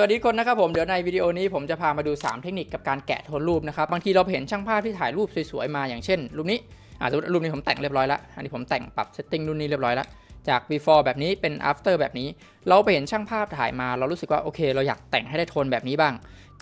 สวัสดีคนนะครับผมเดี๋ยวในวิดีโอนี้ผมจะพามาดู 3 เทคนิคกับการแกะโทนรูปนะครับบางทีเราเห็นช่างภาพที่ถ่ายรูปสวยๆมาอย่างเช่น รูปนี้อ่ารูปนี้ผมแต่งเรียบร้อยแล้วอันนี้ผมแต่งปรับเซตติ้งรุ่นนี้เรียบร้อยแล้วจาก before แบบนี้เป็น after แบบนี้ เราไปเห็นช่างภาพถ่ายมา เรารู้สึกว่าโอเค เราอยากแต่งให้ได้โทนแบบนี้บ้าง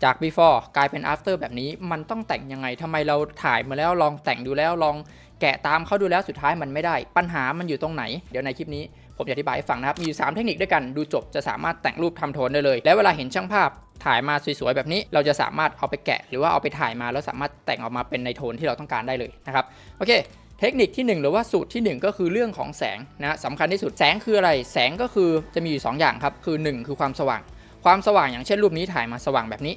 จาก before กลายเป็น after แบบนี้มันต้องแต่งยังไงทำไมเราถ่ายมาแล้วลองแต่งดูแล้วลองแกะตามเขาดูแล้วสุดท้ายมันไม่ได้ ปัญหามันอยู่ตรงไหน เดี๋ยวในคลิปนี้ ผมจะอธิบายให้ฟังนะครับ มีอยู่ 3 เทคนิคด้วยกัน ดูจบจะสามารถแต่งรูปทำโทนได้เลย แล้วเวลาเห็นช่างภาพถ่ายมาสวยๆแบบนี้ เราจะสามารถเอาไปแกะ หรือว่าเอาไปถ่ายมาแล้วสามารถแต่งออกมาเป็นในโทนที่เราต้องการได้เลยนะครับ โอเค เทคนิคที่ 1 หรือว่าสูตรที่ 1 ก็คือเรื่องของแสงนะสำคัญที่สุด แสงคืออะไร แสงก็คือจะมีอยู่ 2 อย่างครับ คือ 1 คือความสว่าง ความสว่างอย่างเช่นรูปนี้ถ่ายมาสว่างแบบนี้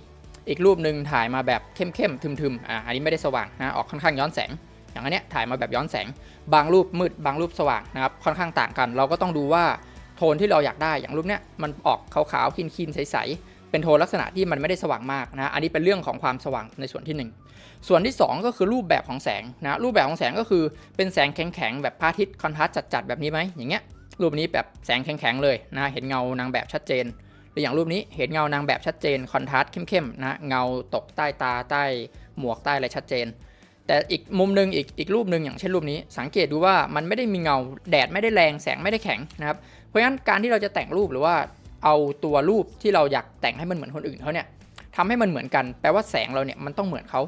อีกรูปหนึ่งถ่ายมาแบบเข้มๆทึมๆ อ่า อันนี้ไม่ได้สว่างนะ ออกค่อนข้างย้อนแสง อย่างอันเนี้ยถ่ายมาแบบย้อนแสง บางรูปมืดบางรูปสว่างนะครับค่อนข้างต่างกัน เราก็ต้องดูว่าโทนที่เราอยากได้อย่างรูปเนี้ยมันออกขาวๆคีนๆใสๆเป็นโทนลักษณะที่มันไม่ได้สว่างมากนะอันนี้เป็นเรื่องของความสว่างในส่วนที่หนึ่งส่วนที่ 2 ก็คือรูปแบบของแสงนะรูปแบบของแสงก็คือเป็นแสงแข็งๆแบบพระอาทิตย์คอนทราสต์จัดๆแบบนี้ไหมอย่างเงี้ยรูปนี้แบบแสงแข็งๆเลยนะเห็นเงานางแบบชัดเจนหรืออย่างรูปนี้เห็นเงานางแบบชัดเจนคอนทราสต์เข้มๆนะเงาตกใต้ตาใต้หมวกใต้อะไรชัดเจน แต่อีกมุมหนึ่งอีกอีกรูปหนึ่งอย่างเช่นรูปนี้ สังเกตดูว่ามันไม่ได้มีเงาแดดไม่ได้แรงแสงไม่ได้แข็งนะครับเพราะฉะนั้นการที่เราจะแต่งรูปหรือว่าเอาตัวรูปที่เราอยากแต่งให้มันเหมือนคนอื่นเขาเนี่ยทำให้มันเหมือนกันแปลว่าแสงเราเนี่ยมันต้องเหมือนเขา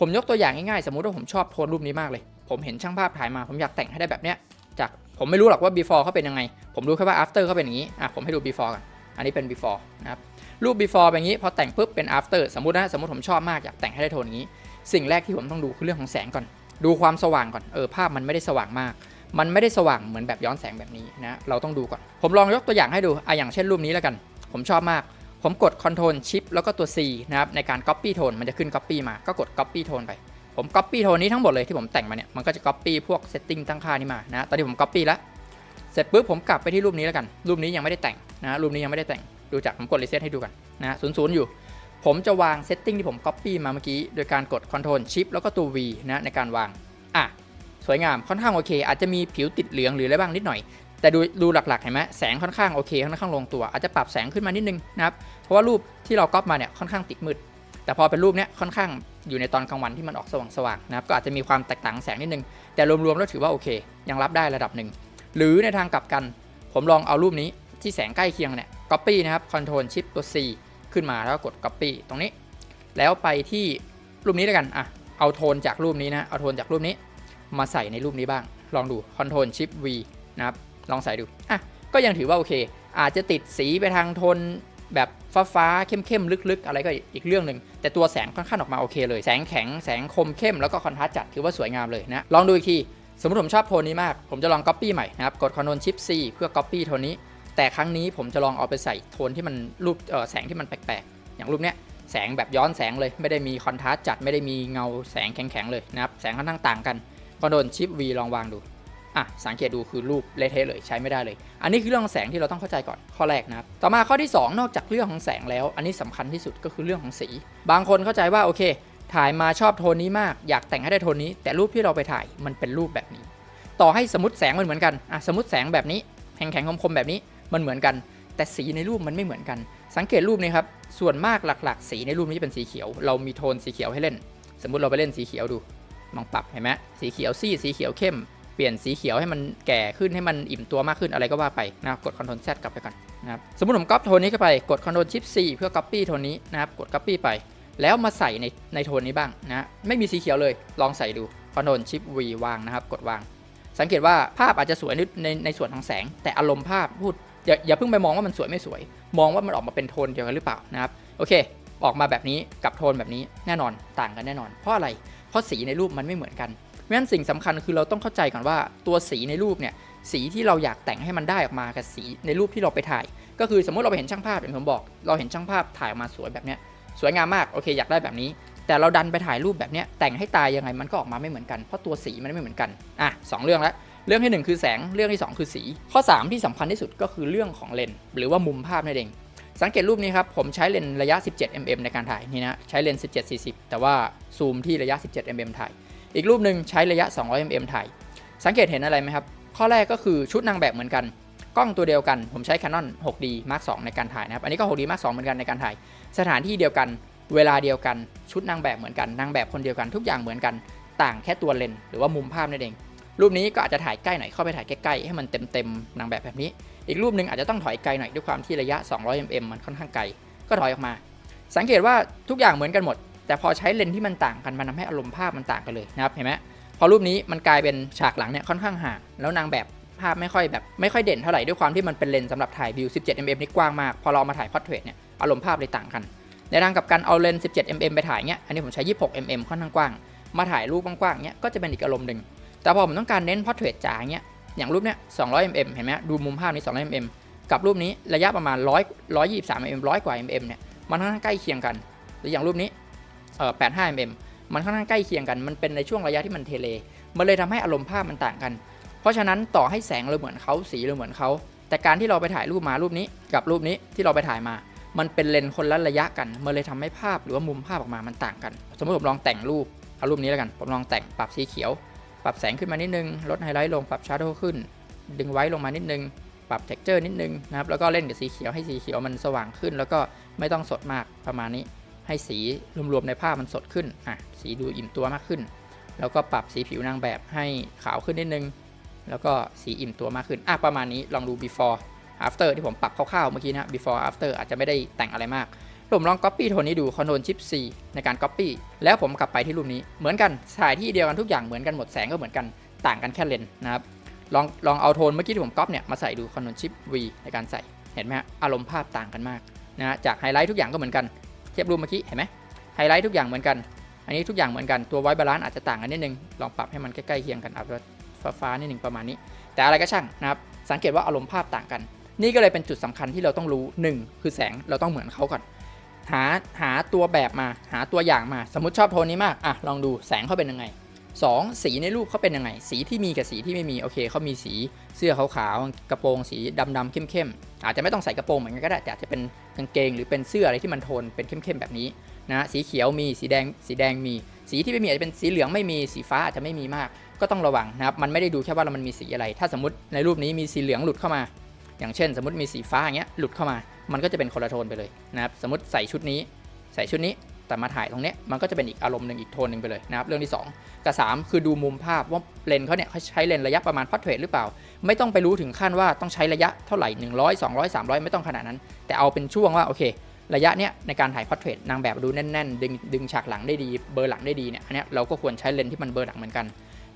ผมยกตัวอย่างง่ายๆ สมมุติว่าผมชอบโทนรูปนี้มากเลย ผมเห็นช่างภาพถ่ายมา ผมอยากแต่งให้ได้แบบเนี้ยจากผมไม่รู้หรอกว่า before เขาเป็นยังไง ผมรู้แค่ว่า after เขาเป็นอย่างนี้อะผมให้ดู before กันอันนี้เป็น before นะครับรูป before เป็นอย่างนี้พอแต่งปุ๊บเป็น after สมมตินะสมมติผมชอบมากอยากแต่งให้ได้โทนนี้ สิ่งแรกที่ผมต้องดูคือเรื่องของแสงก่อน ดูความสว่างก่อน เออ ภาพมันไม่ได้สว่างมาก มันไม่ได้สว่างเหมือนแบบย้อนแสงแบบนี้นะ เราต้องดูก่อน ผมลองยกตัวอย่างให้ดูอะอย่างเช่นรูปนี้แล้วกัน ผมชอบมาก ผมกด Ctrl Shift แล้วก็ตัว C นะครับในการ Copy Tone มันจะขึ้น Copy มา ก็กด Copy Tone ไป ผม Copy โทนนี้ทั้งหมดเลยที่ผมแต่งมาเนี่ย มันก็จะ Copy พวก Setting ตั้งค่านี้มา นะ ตอนนี้ผม Copy แล้ว เสร็จปุ๊บผมกลับไปที่รูปนี้แล้วกัน รูปนี้ยังไม่ได้แต่งนะ รูปนี้ยังไม่ได้แต่ง ดูจากผมกด Reset ให้ดูกันนะศูนย์ศูนย์อยู่ ผมจะวาง Setting ที่ผม Copy มาเมื่อกี้ โดยการกด Ctrl Shift แล้วก็ตัว V นะในการวาง อะ สวยงามค่อนข้างโอเค อาจจะมีผิวติดเหลืองหรืออะไรบ้างนิดหน่อย แต่ดูดูหลักๆเห็นไหมแสงค่อนข้างโอเคค่อนข้างลงตัว อาจจะปรับแสงขึ้นมานิดนึงนะครับ เพราะว่ารูปที่เราก๊อปมาเนี่ยค่อนข้างติดมืด แต่พอเป็นรูปเนี้ยค่อนข้างอยู่ในตอนกลางวันที่มันออกสว่างๆนะครับ ก็อาจจะมีความแตกต่างแสงนิดนึง แต่รวมๆแล้วถือว่าโอเค ยังรับได้ระดับหนึ่ง หรือในทางกลับกัน ผมลองเอารูปนี้ที่แสงใกล้เคียงเนี่ย copy นะครับ control shift ตัว C ขึ้นมาแล้วก็กด copy ตรงนี้ แล้วไปที่รูปนี้แล้วกันอะเอาโทนจากรูปนี้นะ เอาโทนจากรูปนี้ มาใส่ในรูปนี้บ้าง ลองดู Ctrl shift V นะครับ ลองใส่ดู อะ ก็ยังถือว่าโอเค อาจจะติดสีไปทางโทนแบบฟ้าฟ้าๆเข้มๆลึกๆ อะไรก็อีกเรื่องหนึ่ง แต่ตัวแสงค่อนข้างออกมาโอเคเลย แสงแข็ง แสงคมเข้ม แล้วก็คอนทราสต์จัด ถือว่าสวยงามเลยนะ ลองดูอีกที สมมติผมชอบโทนนี้มาก ผมจะลอง Copy ใหม่นะครับ กด Ctrl Shift C เพื่อ Copy โทนนี้ แต่ครั้งนี้ผมจะลองเอาไปใส่โทนที่มันรูปแสงที่มันแปลกๆ อย่างรูปเนี้ยแสงแบบย้อนแสงเลย ไม่ได้มีคอนทราสต์จัดไม่ได้มีเงาแสงแข็งๆเลยนะครับ แสงค่อนข้างต่างกัน Ctrl Shift V ลองวางดูอะสังเกตดูคือรูปเละเทะเลยใช้ไม่ได้เลย อันนี้คือเรื่องของแสงที่เราต้องเข้าใจก่อนข้อแรกนะครับ ต่อมาข้อที่ 2 นอกจากเรื่องของแสงแล้ว อันนี้สำคัญที่สุดก็คือเรื่องของสี บางคนเข้าใจว่าโอเค ถ่ายมาชอบโทนนี้มาก อยากแต่งให้ได้โทนนี้ แต่รูปที่เราไปถ่ายมันเป็นรูปแบบนี้ ต่อให้สมมติแสงมันเหมือนกันอะสมมติแสงแบบนี้แข็งๆคมๆแบบนี้ มันเหมือนกัน แต่สีในรูปมันไม่เหมือนกัน สังเกตรูปนี้ครับ ส่วนมากหลัก ๆ สีในรูปนี้จะเป็นสีเขียว เรามีโทนสีเขียวให้เล่น สมมุติเราไปเล่นสีเขียวดูลองปรับเห็นไหมสีเขียวซี่สีเขียวเข้ม เปลี่ยนสีเขียวให้มันแก่ขึ้นให้มันอิ่มตัวมากขึ้นอะไรก็ว่าไปนะครับกด Ctrl Z กลับไปก่อนนะครับ สมมติผมก๊อปโทนนี้เข้าไป กด Ctrl Shift C เพื่อ Copy โทนนี้นะครับ กด Copy ไป แล้วมาใส่ในในโทนนี้บ้างนะ ไม่มีสีเขียวเลย ลองใส่ดู Ctrl Shift V วางนะครับ กดวางสังเกตว่าภาพอาจจะสวยในในในส่วนของแสง แต่อารมณ์ภาพพูด อย่าอย่าเพิ่งไปมองว่ามันสวยไม่สวย มองว่ามันออกมาเป็นโทนเดียวกันหรือเปล่านะครับโอเค ออกมาแบบนี้กับโทนแบบนี้แน่นอนต่างกันแน่นอน เพราะอะไรเพราะสีในรูปมันไม่เหมือนกันเพราะฉะนั้นสิ่งสำคัญคือเราต้องเข้าใจก่อนว่าตัวสีในรูปเนี่ยสีที่เราอยากแต่งให้มันได้ออกมากับสีในรูปที่เราไปถ่าย ก็คือสมมติเราไปเห็นช่างภาพอย่างผมบอก เราเห็นช่างภาพถ่ายออกมาสวยแบบเนี้ยสวยงามมากโอเคอยากได้แบบนี้ แต่เราดันไปถ่ายรูปแบบเนี้ยแต่งให้ตายยังไงมันก็ออกมาไม่เหมือนกันเพราะตัวสีมันไม่เหมือนกันอะสองเรื่องแล้ว เรื่องที่หนึ่งคือแสงเรื่องที่สองคือสี ข้อสามที่สำคัญที่สุดก็คือเรื่องของเลนส์หรือว่ามุมภาพนั่นเอง สังเกตรูปนี้ครับ ผมใช้เลนส์ระยะ 17 mm ในการถ่ายนี่นะใช้เลนส์17 40 แต่ว่าซูมที่ระยะ 17 mm ถ่าย อีกรูปหนึ่งใช้ระยะ 200 mm ถ่าย สังเกตเห็นอะไรไหมครับ ข้อแรกก็คือชุดนางแบบเหมือนกันกล้องตัวเดียวกัน ผมใช้ Canon 6D Mark II ในการถ่ายนะครับ อันนี้ก็ 6D Mark II เหมือนกันในการถ่าย สถานที่เดียวกัน เวลาเดียวกัน ชุดนางแบบเหมือนกัน นางแบบคนเดียวกัน ทุกอย่างเหมือนกัน ต่างแค่ตัวเลนหรือว่ามุมภาพนั่นเอง รูปนี้ก็อาจจะถ่ายใกล้หน่อยเข้าไปถ่ายใกล้ๆให้มันเต็มๆนางแบบแบบนี้ อีกรูปหนึ่งอาจจะต้องถอยไกลหน่อยด้วยความที่ระยะ 200 mm มันค่อนข้างไกลก็ถอยออกมา สังเกตว่าทุกอย่างเหมือนกันหมด แต่พอใช้เลนที่มันต่างกันมันทำให้อารมณ์ภาพมันต่างกันเลยนะครับเห็นไหมพอรูปนี้มันกลายเป็นฉากหลังเนี่ยค่อนข้างห่างแล้วนางแบบภาพไม่ค่อยแบบไม่ค่อยเด่นเท่าไหร่ด้วยความที่มันเป็นเลนสำหรับถ่ายวิว 17 mm นี่กว้างมาก พอเรามาถ่ายพอร์เทรตเนี่ยอารมณ์ภาพเลยต่างกัน ในทางกับกันเอาเลนส์17 mm ไปถ่ายเนี้ย อันนี้ผมใช้ 26 mm ค่อนข้างกว้าง มาถ่ายรูปกว้างๆเนี้ยก็จะเป็นอีกอารมณ์หนึ่ง แต่พอผมต้องการเน้นพอเทรตจ๋าเนี้ยอย่างรูปเนี้ย200 mm เห็นไหมดูมุมภาพนี้ 200 mm กับรูปนี้ระยะประมาณ 100 123 mm 100 กว่า mm เนี่ยมันค่อนข้างใกล้เคียงกัน หรืออย่างรูปนี้เอ่อ85 mm มันค่อนข้างใกล้เคียงกัน มันเป็นในช่วงระยะที่มันเทเล มันเลยทำให้อารมณ์ภาพมันต่างกัน เพราะฉะนั้นต่อให้แสงเราเหมือนเขาสีเราเหมือนเขาแต่การที่เราไปถ่ายรูปมารูปนี้ กับรูปนี้ที่เราไปถ่ายมา มันเป็นเลนส์คนละระยะกัน มันเลยทำให้ภาพหรือว่ามุมภาพออกมามันต่างกัน สมมติผมลองแต่งรูปเอารูปนี้แล้วกัน ผมลองแต่งปรับสีเขียว ปรับแสงขึ้นมานิดนึง ลดไฮไลท์ลง ปรับชาร์โดขึ้น ดึงไว้ลงมานิดนึง ปรับเท็กเจอร์นิดนึงนะครับ แล้วก็เล่นกับสีเขียวให้สีเขียวมันสว่างขึ้น แล้วก็ไม่ต้องสดมากประมาณนี้ ให้สีรวมๆในภาพมันสดขึ้น อะ สีดูอิ่มตัวมากขึ้น แล้วก็ปรับสีผิวนางแบบให้ขาวขึ้นนิดนึง แล้วก็สีอิ่มตัวมากขึ้น อะ ประมาณนี้ ลองดู before after ที่ผมปรับคร่าวๆเมื่อกี้นะ before after อาจจะไม่ได้แต่งอะไรมาก ผมลอง copy โทนนี้ดู Ctrl Shift C ในการ copy แล้วผมกลับไปที่รูปนี้เหมือนกันถ่ายที่เดียวกันทุกอย่างเหมือนกันหมดแสงก็เหมือนกันต่างกันแค่เลนส์นะครับลองลองเอาโทนเมื่อกี้ที่ผมก๊อปเนี่ยมาใส่ดู Ctrl Shift V ในการใส่เห็นไหมฮะอารมณ์ภาพต่างกันมากนะฮะจากไฮไลท์ทุกอย่างก็เหมือนกันเทียบรูปเมื่อกี้เห็นไหมไฮไลท์ทุกอย่างเหมือนกัน อันนี้ทุกอย่างเหมือนกันตัวไวบาลานซ์อาจจะต่างกันนิดนึงลองปรับให้มันใกล้ๆเคียงกันเอาแบบฟ้าๆนิดนึงประมาณนี้ แต่อะไรก็ช่างนะครับสังเกตว่าอารมณ์ภาพต่างกัน นี่ก็เลยเป็นจุดสำคัญที่เราต้องรู้ 1 คือแสงเราต้องเหมือนเขาก่อน หาหาตัวแบบมาหาตัวอย่างมา สมมติชอบโทนนี้มากอะลองดูแสงเขาเป็นยังไง 2 สีในรูปเขาเป็นยังไง สีที่มีกับสีที่ไม่มีโอเคเขามีสีเสื้อขาวๆกระโปรงสีดำๆเข้มๆอาจจะไม่ต้องใส่กระโปรงเหมือนกันก็ได้ แต่อาจจะเป็นกางเกงหรือเป็นเสื้ออะไรที่มันโทนเป็นเข้มๆแบบนี้นะสีเขียวมีสีแดงสีแดงมี สีที่ไม่มีอาจจะเป็นสีเหลืองไม่มีสีฟ้าอาจจะไม่มีมาก ก็ต้องระวังนะครับมันไม่ได้ดูแค่ว่ามันมีสีอะไร ถ้าสมมติในรูปนี้มีสีเหลืองหลุดเข้ามา อย่างเช่น สมมติมีสีฟ้าอย่างเงี้ยหลุดเข้ามา มันก็จะเป็นคนละโทนไปเลยนะครับสมมติใส่ชุดนี้ใส่ชุดนี้แต่มาถ่ายตรงเนี้ยมันก็จะเป็นอีกอารมณ์หนึ่งอีกโทนหนึ่งไปเลยนะครับเรื่องที่ 2 กับ 3 คือดูมุมภาพว่าเลนเขาเนี่ยเขาใช้เลนระยะประมาณพอร์เทรตหรือเปล่า ไม่ต้องไปรู้ถึงขั้นว่าต้องใช้ระยะเท่าไหร่ 100 200 300 ไม่ต้องขนาดนั้น แต่เอาเป็นช่วงว่าโอเค ระยะเนี้ยในการถ่ายพอร์เทรตนางแบบดูแน่นๆ ดึงดึงฉากหลังได้ดีเบอร์หลังได้ดีเนี่ยอันเนี้ยเราก็ควรใช้เลนที่มันเบอร์หลังเหมือนกัน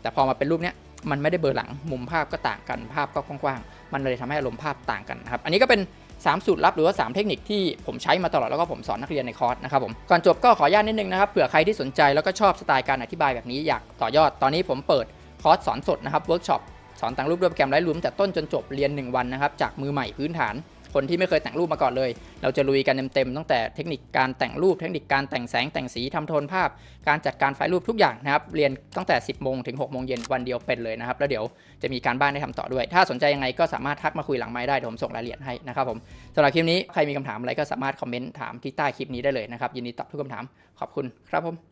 แต่พอมาเป็นรูปเนี้ยมันไม่ได้เบอร์หลังมุมภาพก็ต่างกันภาพก็กว้างๆมันเลยทำให้อารมณ์ภาพต่างกันนะครับอันนี้ก็เป็น 3 สูตรลับหรือว่า 3 เทคนิคที่ผมใช้มาตลอดแล้วก็ผมสอนนักเรียนในคอร์สนะครับผมก่อนจบก็ขออนุญาตนิดนึงนะครับเผื่อใครที่สนใจแล้วก็ชอบสไตล์การอธิบายแบบนี้อยากต่อยอดตอนนี้ผมเปิดคอร์สสอนสดนะครับเวิร์กช็อปสอนต่งรูปด้วยโปรแกรมไลท์รูมแต่ต้นจนจบเรียน 1 วันนะครับจากมือใหม่พื้นฐาน คนที่ไม่เคยแต่งรูปมาก่อนเลย เราจะลุยกันเต็มๆตั้งแต่เทคนิคการแต่งรูป เทคนิคการแต่งแสงแต่งสีทำโทนภาพ การจัดการไฟล์รูปทุกอย่างนะครับเรียนตั้งแต่ 10โมงถึง6โมงเย็นวันเดียวเป็นเลยนะครับแล้วเดี๋ยวจะมีการบ้านให้ทำต่อด้วย ถ้าสนใจยังไงก็สามารถทักมาคุยหลังไม้ได้ผมส่งรายละเอียดให้นะครับผมสำหรับคลิปนี้ใครมีคำถามอะไรก็สามารถคอมเมนต์ถามที่ใต้คลิปนี้ได้เลยนะครับยินดีตอบทุกคำถามขอบคุณครับผม